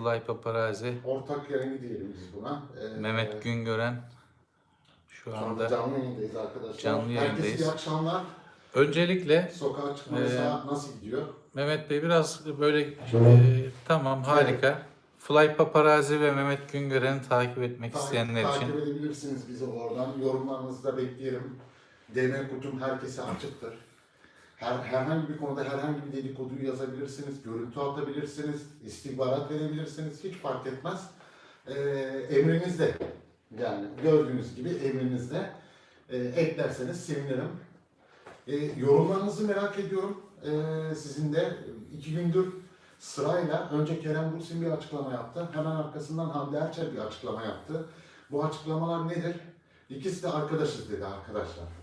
Fly Paparazzi, Ortak yayını diyelim biz buna. Ee, Mehmet Güngören şu Şu anda anda. canlı yayındayız arkadaşlar. Canlı Herkese yayındayız. iyi akşamlar. Öncelikle Sokağa çıkma Ee, yasağı nasıl gidiyor? Mehmet Bey biraz böyle e, tamam harika. Fly Paparazzi ve Mehmet Güngören'i takip etmek Ta- isteyenler takip için edebilirsiniz bizi oradan. Yorumlarınızı da bekleyelim. DM kutum herkese açıktır. Her, herhangi bir konuda herhangi bir dedikoduyu yazabilirsiniz, görüntü atabilirsiniz, istihbarat verebilirsiniz. Hiç fark etmez. Ee, emrinizde. Yani gördüğünüz gibi emrinizde. Ee, eklerseniz sevinirim. Ee, yorumlarınızı merak ediyorum. Ee, sizin de iki gündür sırayla önce Kerem Bursin bir açıklama yaptı. Hemen arkasından Hande Erçel bir açıklama yaptı. Bu açıklamalar nedir? İkisi de arkadaşız dedi arkadaşlar.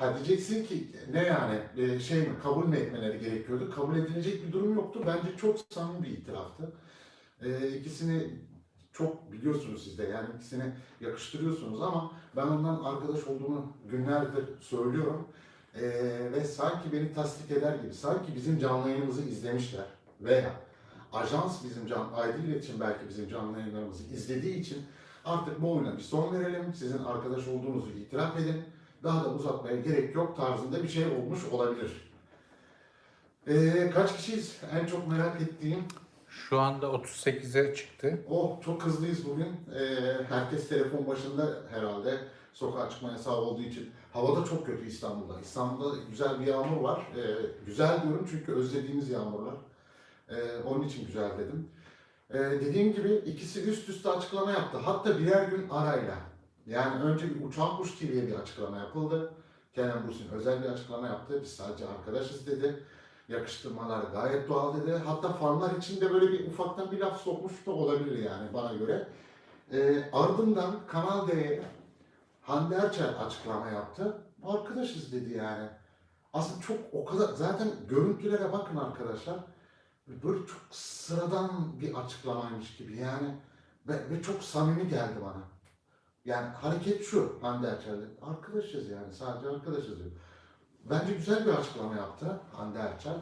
Ha diyeceksin ki ne yani e, şey mi kabul mü etmeleri gerekiyordu? Kabul edilecek bir durum yoktu. Bence çok samimi bir itiraftı. E, ikisini çok biliyorsunuz siz de yani ikisini yakıştırıyorsunuz ama ben ondan arkadaş olduğunu günlerdir söylüyorum. E, ve sanki beni tasdik eder gibi, sanki bizim canlı yayınımızı izlemişler veya ajans bizim can, Aydın İletişim belki bizim canlı yayınlarımızı izlediği için artık bu oyuna bir son verelim, sizin arkadaş olduğunuzu itiraf edin, daha da uzatmaya gerek yok tarzında bir şey olmuş olabilir. Ee, kaç kişiyiz? En çok merak ettiğim, şu anda 38'e çıktı. oh çok hızlıyız bugün. Ee, herkes telefon başında herhalde sokağa çıkma yasağı olduğu için. Havada çok kötü İstanbul'da. İstanbul'da güzel bir yağmur var. Ee, güzel diyorum çünkü özlediğimiz yağmurlar. Ee, onun için güzel dedim. Ee, dediğim gibi ikisi üst üste açıklama yaptı. Hatta birer gün arayla. Yani önce bir Uçan Kuş TV'ye bir açıklama yapıldı. Kenan Bursin özel bir açıklama yaptı. Biz sadece arkadaşız dedi. Yakıştırmalar gayet doğal dedi. Hatta fanlar için de böyle bir ufaktan bir laf sokmuş da olabilir yani bana göre. Ee, ardından Kanal D'ye Hande Erçel açıklama yaptı. Arkadaşız dedi yani. Aslında çok o kadar zaten görüntülere bakın arkadaşlar. Böyle çok sıradan bir açıklamaymış gibi yani ve, ve çok samimi geldi bana. Yani hareket şu Hande Erçel'de. Arkadaşız yani sadece arkadaşız diyor. Bence güzel bir açıklama yaptı Hande Erçel.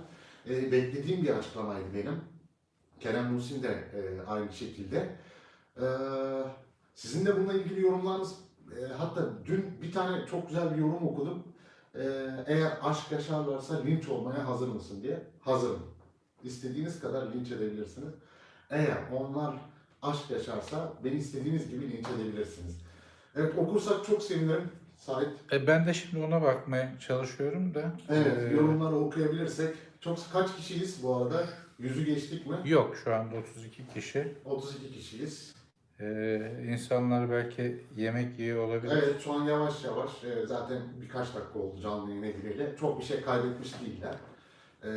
Ee, beklediğim bir açıklamaydı benim. Kerem Muhsin de e, aynı şekilde. Ee, sizin de bununla ilgili yorumlarınız e, hatta dün bir tane çok güzel bir yorum okudum. Ee, eğer aşk yaşarlarsa linç olmaya hazır mısın diye. Hazırım. İstediğiniz kadar linç edebilirsiniz. Eğer onlar aşk yaşarsa beni istediğiniz gibi linç edebilirsiniz. Evet okursak çok sevinirim. Sait. E, ben de şimdi ona bakmaya çalışıyorum da. Evet e, yorumları okuyabilirsek. Çok kaç kişiyiz bu arada? Yüzü geçtik mi? Yok şu anda 32 kişi. 32 kişiyiz. E, insanlar belki yemek yiyor olabilir. Evet şu an yavaş yavaş e, zaten birkaç dakika oldu canlı yayına gireli. Çok bir şey kaybetmiş değiller. E,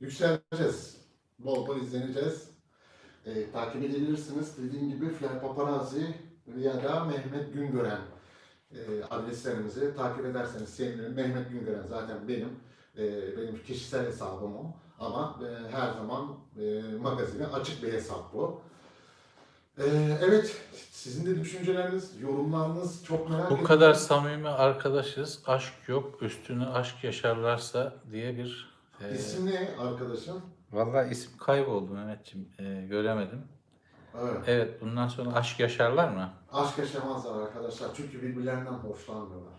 yükseleceğiz. Bol bol izleneceğiz. E, takip edebilirsiniz. Dediğim gibi Fly Paparazzi ya da Mehmet Güngören e, adreslerimizi takip ederseniz sevinirim. Mehmet Güngören zaten benim. e, benim kişisel hesabım o. Ama e, her zaman e, magazine açık bir hesap bu. E, evet, sizin de düşünceleriniz, yorumlarınız çok merak Bu ediyorum. kadar samimi arkadaşız. Aşk yok. Üstüne aşk yaşarlarsa diye bir e, İsim ne arkadaşım? Vallahi isim kayboldu Mehmetciğim. E, göremedim. Evet. Evet bundan sonra aşk yaşarlar mı? Aşk yaşamazlar arkadaşlar çünkü birbirlerinden hoşlanmıyorlar.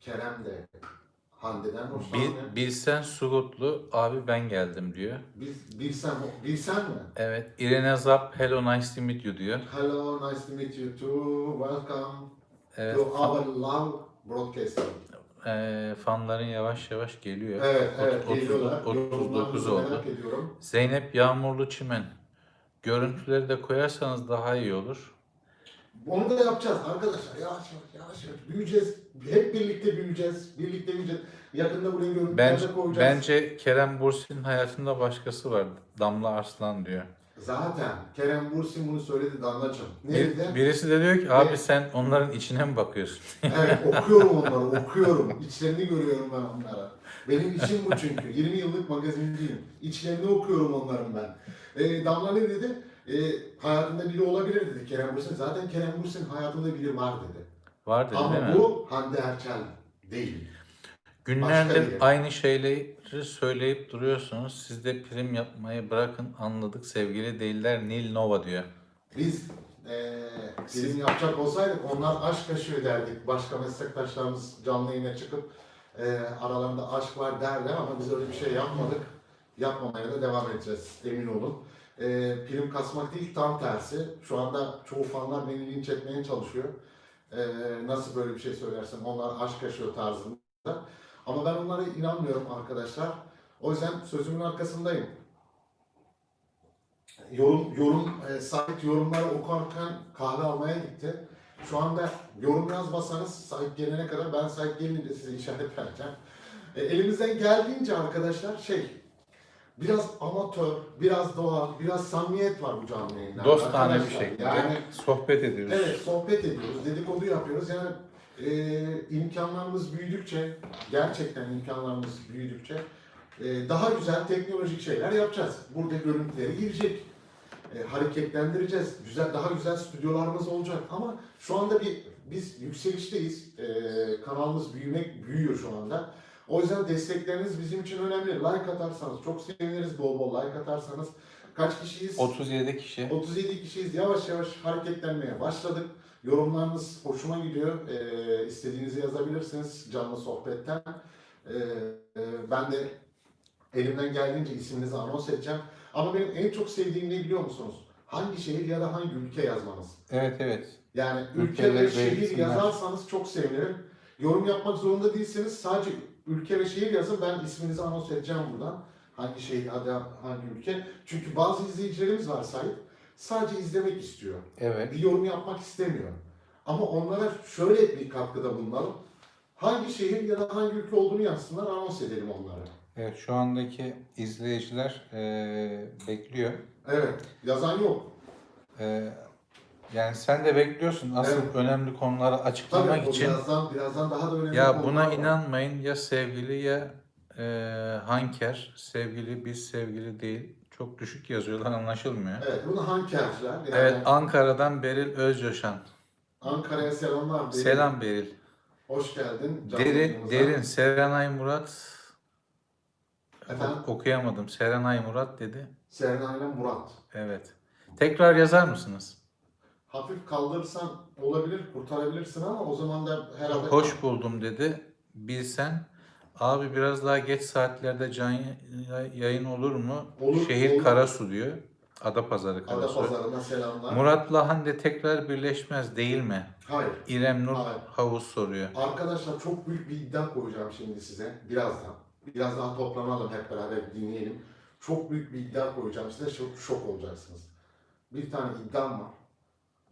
Kerem de Hande'den hoşlanmıyor. Bil, bilsen Sugutlu abi ben geldim diyor. Biz, bilsen, bilsen mi? Evet İrene Zap hello nice to meet you diyor. Hello, nice to meet you too. Welcome Evet to fa- our love broadcasting. e, fanların yavaş yavaş geliyor. Evet, evet otuz- geliyorlar. 39 Yorumlarınızı oldu. ediyorum. Zeynep Yağmurlu Çimen. Görüntüleri de koyarsanız daha iyi olur. Onu da yapacağız arkadaşlar. Yavaş yavaş yavaş yavaş. Büyüyeceğiz. Hep birlikte büyüyeceğiz. Birlikte büyüyeceğiz. Yakında buraya görüntüler Bence, de koyacağız. bence Kerem Bursin hayatında başkası var. Damla Arslan diyor. Zaten Kerem Bursin bunu söyledi Damlacığım. Bir- Nerede? birisi de diyor ki abi Ne? sen onların içine mi bakıyorsun? Evet okuyorum onları, okuyorum. İçlerini görüyorum ben onlara. Benim işim bu çünkü. 20 yıllık magazinciyim. İçlerini okuyorum onların ben. Ee, Damla ne dedi? Ee, hayatında biri olabilir dedi Kerem Bursin. Zaten Kerem Bursin hayatında biri var dedi. Var dedi değil Ama mi? bu Hande Erçel değil. Günlerdir biri. aynı şeyleri söyleyip duruyorsunuz. Siz de prim yapmayı bırakın anladık sevgili değiller Nil Nova diyor. Biz eee film yapacak olsaydık onlar aşk yaşıyor derdik. Başka meslektaşlarımız canlı yayına çıkıp eee, aralarında aşk var derler ama biz öyle bir şey yapmadık. Yapmamaya da devam edeceğiz emin olun. Eee prim kasmak değil tam tersi. Şu anda çoğu fanlar beni linç etmeye çalışıyor. Eee, nasıl böyle bir şey söylersen onlar aşk yaşıyor tarzında. Ama ben onlara inanmıyorum arkadaşlar. O yüzden sözümün arkasındayım yorum yorum e, sahip yorumları okurken kahve almaya gitti. Şu anda yorum yazmasanız sahip gelene kadar ben sahip gelince size işaret vereceğim. E, elimizden geldiğince arkadaşlar şey biraz amatör, biraz doğal, biraz samimiyet var bu canlı yayında. Dostane bir Arkadaşlar, şekilde Yani sohbet ediyoruz. Evet, sohbet ediyoruz, dedikodu yapıyoruz. Yani e, imkanlarımız büyüdükçe, gerçekten imkanlarımız büyüdükçe e, daha güzel teknolojik şeyler yapacağız. Burada görüntüleri girecek, e, hareketlendireceğiz. Güzel, daha güzel stüdyolarımız olacak. Ama şu anda bir biz yükselişteyiz. E, kanalımız büyümek büyüyor şu anda. O yüzden destekleriniz bizim için önemli. Like atarsanız çok seviniriz. Bol bol like atarsanız. Kaç kişiyiz? 37 kişi. 37 kişiyiz. Yavaş yavaş hareketlenmeye başladık. Yorumlarınız hoşuma gidiyor. Ee, istediğinizi yazabilirsiniz canlı sohbetten. Ee, e, ben de elimden geldiğince isminizi anons edeceğim. Ama benim en çok sevdiğim ne biliyor musunuz? Hangi şehir ya da hangi ülke yazmanız. Evet evet. Yani ülke Ülkeleri ve şehir belirtsinler. yazarsanız çok sevinirim. Yorum yapmak zorunda değilseniz sadece ülke ve şehir yazın. Ben isminizi anons edeceğim buradan. Hangi şehir, adı, hangi ülke. Çünkü bazı izleyicilerimiz var sahip. Sadece izlemek istiyor. Evet. Bir yorum yapmak istemiyor. Ama onlara şöyle bir katkıda bulunalım. Hangi şehir ya da hangi ülke olduğunu yazsınlar, anons edelim onlara. Evet şu andaki izleyiciler eee, bekliyor. Evet, yazan yok. Eee, yani sen de bekliyorsun asıl Evet. önemli konuları Tabii açıklamak o için. birazdan, birazdan daha da önemli Ya buna var. inanmayın ya sevgili ya eee hanker. Sevgili biz sevgili değil. Çok düşük yazıyorlar anlaşılmıyor. Evet, bunu hankerciler. Yani Evet Ankara'dan Beril Özcoşan. Ankara'ya selamlar. Derin. Selam Beril. Hoş geldin. Derin, derin Serenay Murat. Efendim? Okuyamadım. Serenay Murat dedi. Serenay'la Murat. Evet. Tekrar yazar mısınız? Hafif kaldırırsan olabilir, kurtarabilirsin ama o zaman da herhalde... Hoş buldum dedi. Bilsen. Abi biraz daha geç saatlerde can yayın olur mu? Olur, Şehir olur. Karasu diyor. Adapazarı Karasu. Adapazarı'na selamlar. Murat'la Hande tekrar birleşmez değil mi? Hayır. İrem Nur Hayır. Havuz soruyor. Arkadaşlar çok büyük bir iddia koyacağım şimdi size. Birazdan. Biraz daha toplanalım hep beraber dinleyelim. Çok büyük bir iddia koyacağım size. Şok, şok olacaksınız. Bir tane iddiam var.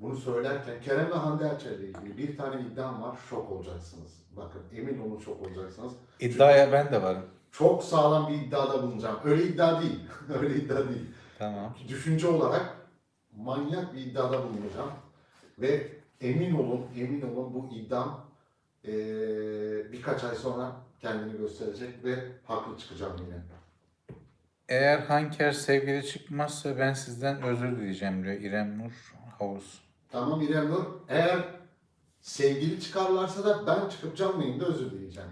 Bunu söylerken Kerem ve Hande Erçel ile ilgili bir tane iddiam var. Şok olacaksınız. Bakın emin olun şok olacaksınız. İddiaya ben de varım. Çok sağlam bir iddiada bulunacağım. Öyle iddia değil. Öyle iddia değil. Tamam. Düşünce olarak manyak bir iddiada bulunacağım. Ve emin olun, emin olun bu iddiam eee, birkaç ay sonra kendini gösterecek ve haklı çıkacağım yine. Eğer Hanker sevgili çıkmazsa ben sizden özür dileyeceğim diyor İrem Nur Havuz. Tamam İrem Nur, eğer sevgili çıkarlarsa da ben çıkıp canlı yayında özür dileyeceğim.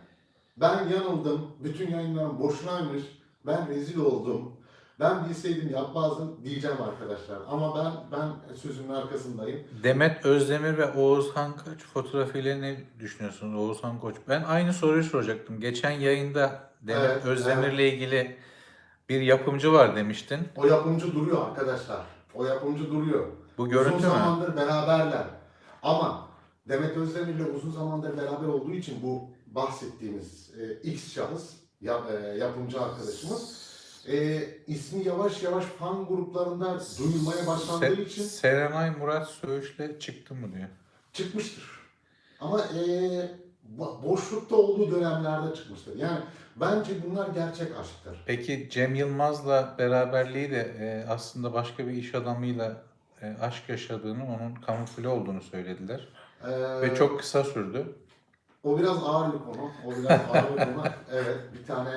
Ben yanıldım, bütün yayınlarım boşunaymış, ben rezil oldum, ben bilseydim yapmazdım diyeceğim arkadaşlar. Ama ben ben sözümün arkasındayım. Demet Özdemir ve Oğuzhan Koç fotoğrafıyla ne düşünüyorsunuz Oğuzhan Koç? Ben aynı soruyu soracaktım. Geçen yayında Demet Evet, Özdemir'le ilgili bir yapımcı var demiştin. O yapımcı duruyor arkadaşlar. O yapımcı duruyor. Bu görüntü uzun mü? zamandır beraberler. Ama Demet Özdemir'le uzun zamandır beraber olduğu için bu bahsettiğimiz e, X şahıs, ya, e, yapımcı arkadaşımız e, ismi yavaş yavaş fan gruplarında duyulmaya başlandığı Se- için Serenay Murat Söğüş'le çıktı mı diyor. çıkmıştır. Ama e, bo- boşlukta olduğu dönemlerde çıkmıştır. Yani bence bunlar gerçek aşktır. Peki Cem Yılmaz'la beraberliği de e, aslında başka bir iş adamıyla e, aşk yaşadığını, onun kamufle olduğunu söylediler. E, Ve çok kısa sürdü. O biraz ağır bir konu. O biraz ağır bir konu. Evet, bir tane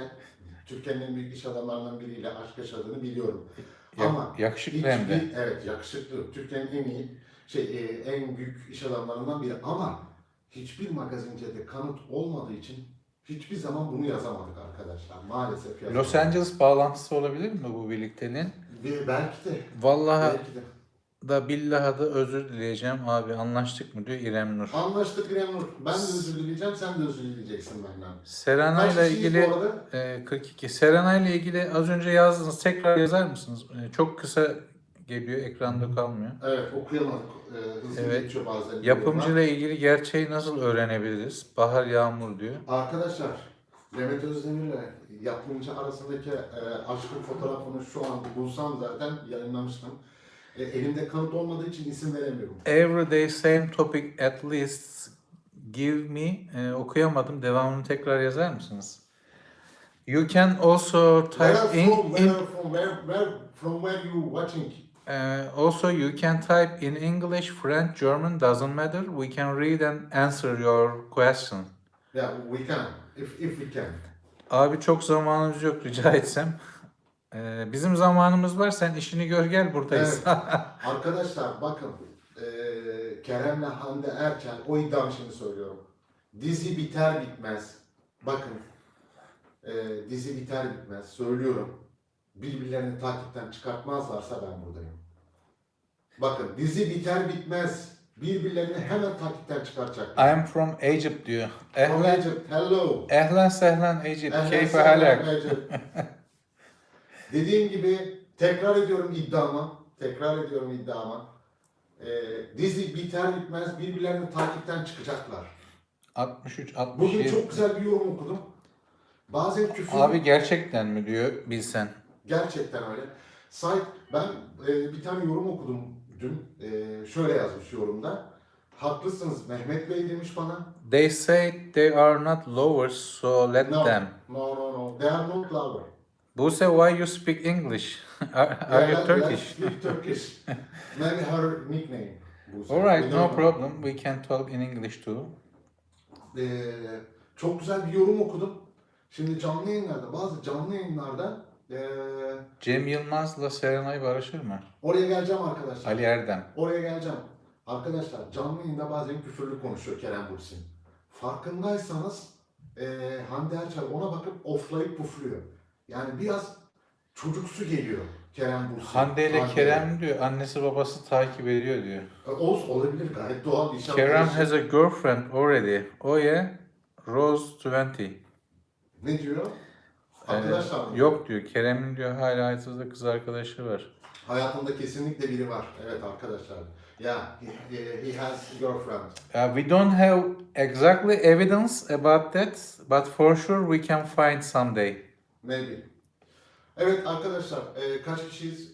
Türkiye'nin en büyük iş adamlarından biriyle aşk yaşadığını biliyorum. Ya- Ama yakışıklı hem de. hiçbir- Evet, yakışıklı. Türkiye'nin en iyi, şey, e, en büyük iş adamlarından biri. Ama hiçbir magazincede kanıt olmadığı için Hiçbir zaman bunu yazamadık arkadaşlar. Maalesef yazamadık. Los Angeles bağlantısı olabilir mi bu birlikteliğin? Ve belki de. Vallahi Belki de. Da billahi da özür dileyeceğim abi anlaştık mı diyor İrem Nur. Anlaştık İrem Nur. Ben de özür dileyeceğim, sen de özür dileyeceksin benden. Serena ile ilgili e, 42. Serena ile ilgili az önce yazdınız. Tekrar yazar mısınız? E, çok kısa geliyor, ekranda kalmıyor. Evet okuyamadık. Hızlı Evet. geçiyor bazen. Yapımcı ile ilgili gerçeği nasıl öğrenebiliriz? Bahar Yağmur diyor. Arkadaşlar Mehmet Özdemir ile yapımcı arasındaki e, aşkın fotoğrafını şu an bulsam zaten yayınlamıştım. E, elimde kanıt olmadığı için isim veremiyorum. Everyday same topic at least give me e, okuyamadım. Devamını tekrar yazar mısınız? You can also Where type in, from, in where from, where, where, from where you watching? uh, also you can type in English, French, German doesn't matter. We can read and answer your question. Yeah, we can. If, if we can. Abi çok zamanımız yok rica etsem. E, bizim zamanımız var. Sen işini gör gel buradayız. Arkadaşlar bakın e, Kerem'le Hande Erçel o iddiamı şimdi söylüyorum. Dizi biter bitmez. Bakın e, dizi biter bitmez söylüyorum. Birbirlerini takipten çıkartmazlarsa ben buradayım. Bakın dizi biter bitmez. Birbirlerini hemen takipten çıkartacaklar. I am from Egypt diyor. Ehlen, Egypt, hello. ehlen sehlen Egypt. Keyfe halak. Dediğim gibi tekrar ediyorum iddiamı. Tekrar ediyorum iddiamı. Ee, dizi biter bitmez birbirlerini takipten çıkacaklar. 63, Bugün 67. çok güzel bir yorum okudum. Bazen küfür Abi gerçekten mi diyor bilsen. gerçekten öyle. Say, ben e, bir tane yorum okudum dün. E, şöyle yazmış yorumda. Haklısınız Mehmet Bey demiş bana. They say they are not lovers so let No, them. no, no, no. They are not lover. Buse why you speak English? are, are you Yeah, Turkish? speak Turkish. Maybe her nickname. Buse. Alright We no know. problem. We can talk in English too. Ee, çok güzel bir yorum okudum. Şimdi canlı yayınlarda, bazı canlı yayınlarda ee, Cem Yılmaz'la Serenay barışır mı? oraya geleceğim arkadaşlar. Ali Erdem. Oraya geleceğim. Arkadaşlar canlı yayında bazen küfürlü konuşuyor Kerem Bursin. Farkındaysanız ee, Hande Erçel ona bakıp oflayıp pufluyor. Yani biraz çocuksu geliyor Kerem Bursin. Hande ile. Kerem diyor annesi babası takip ediyor diyor. E, Olsun olabilir gayet doğal bir iş. Kerem has a girlfriend already. Oh yeah. Rose 20. Ne diyor? Ee, Arkadaşlar yok diyor. Kerem'in diyor hala hayatında kız arkadaşı var. Hayatında kesinlikle biri var. Evet arkadaşlar. Yeah, he, he- he has girlfriend. Uh, we don't have exactly evidence about that, but for sure we can find someday. Maybe. Evet arkadaşlar, e, kaç kişiyiz?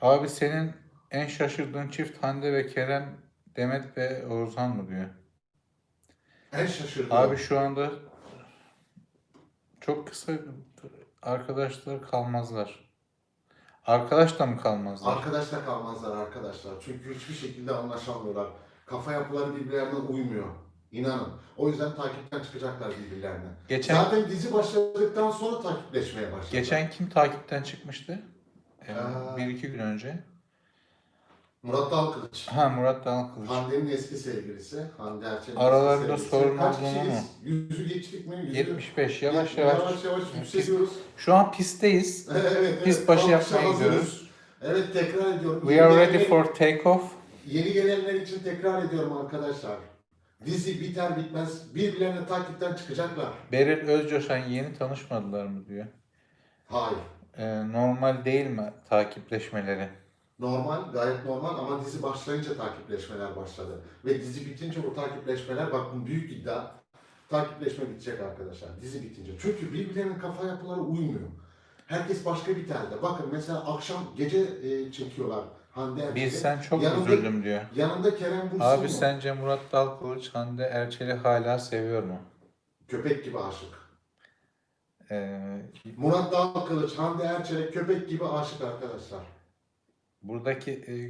Abi senin en şaşırdığın çift Hande ve Kerem, Demet ve Oğuzhan mı diyor. En şaşırdığım. Abi şu anda çok kısa arkadaşlar kalmazlar. Arkadaş da mı kalmazlar? Arkadaşla kalmazlar arkadaşlar. Çünkü hiçbir şekilde anlaşamıyorlar. Kafa yapıları birbirlerine uymuyor. İnanın. O yüzden takipten çıkacaklar birbirlerine. Geçen Zaten dizi başladıktan sonra takipleşmeye başladılar. geçen kim takipten çıkmıştı? Ee, Aa. bir iki gün önce. Murat Dalkılıç. Ha Murat Dalkılıç. Hande'nin eski sevgilisi. Hande Erçel'in Aralarında eski sevgilisi. sorun Kaç olduğunu kişiyiz? mu? Yüzü geçtik mi? Yüzü... 75 yavaş yavaş. Yavaş yavaş yükseliyoruz. Şu an pistteyiz. evet, evet. Pist başı yapmaya hazırız. gidiyoruz. Evet tekrar ediyorum. We Yeni are ready gelenler- for takeoff. Yeni gelenler için tekrar ediyorum arkadaşlar. Dizi biter bitmez birbirlerine takipten çıkacaklar. Beril Özcoşan yeni tanışmadılar mı diyor. Hayır. Ee, normal değil mi takipleşmeleri? Normal, gayet normal ama dizi başlayınca takipleşmeler başladı. Ve dizi bitince o takipleşmeler, bak bu büyük iddia, takipleşme bitecek arkadaşlar dizi bitince. Çünkü birbirlerinin kafa yapıları uymuyor. Herkes başka bir telde. Bakın mesela akşam gece e, çekiyorlar Hande Erçel'i. Bilsen çok Yanında- üzüldüm diyor. Yanında Kerem Bürsin Abi var. sence Murat Dalkılıç Hande Erçel'i hala seviyor mu? Köpek gibi aşık. Ee, Murat Dalkılıç, Hande Erçel'e köpek gibi aşık arkadaşlar. buradaki e,